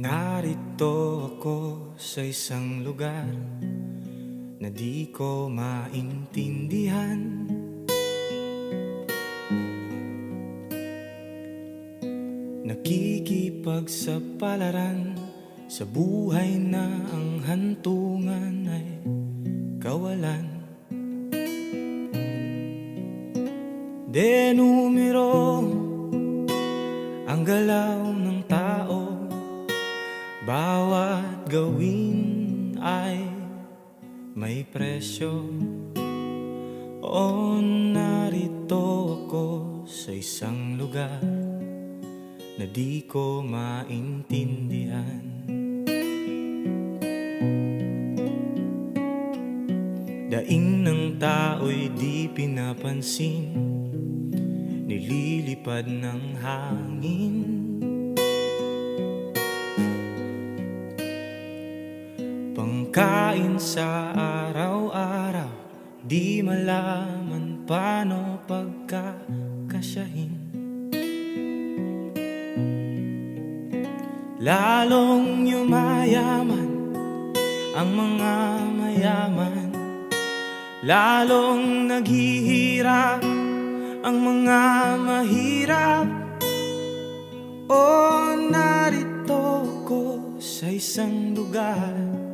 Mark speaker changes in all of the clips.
Speaker 1: narito ako sa isang lugar na di ko maintindihan. Nakikipagsapalaran sa buhay na ang hantungan ay kawalan. De numero ang galaw tao Bawat gawin ay may presyo. O narito ako sa isang lugar Na di ko maintindihan. Daing ng tao'y di pinapansin. Nililipad ng hangin Pangkain sa araw-araw Di malaman paano pagkakasyahin. Lalong yumayaman ang mga mayaman. Lalong naghihirap ang mga mahirap. O narito ko sa isang lugar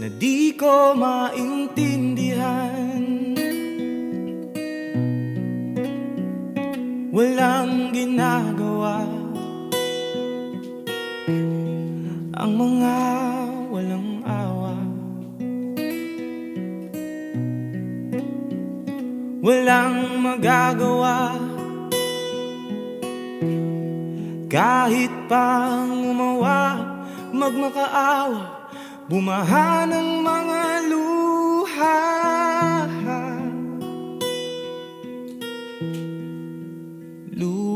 Speaker 1: Na di ko maintindihan. Walang ginagawa. Ang mga walang awa. Walang magagawa. Kahit pang umawa Magmakaawa Bumaha ng mga luha. Luha.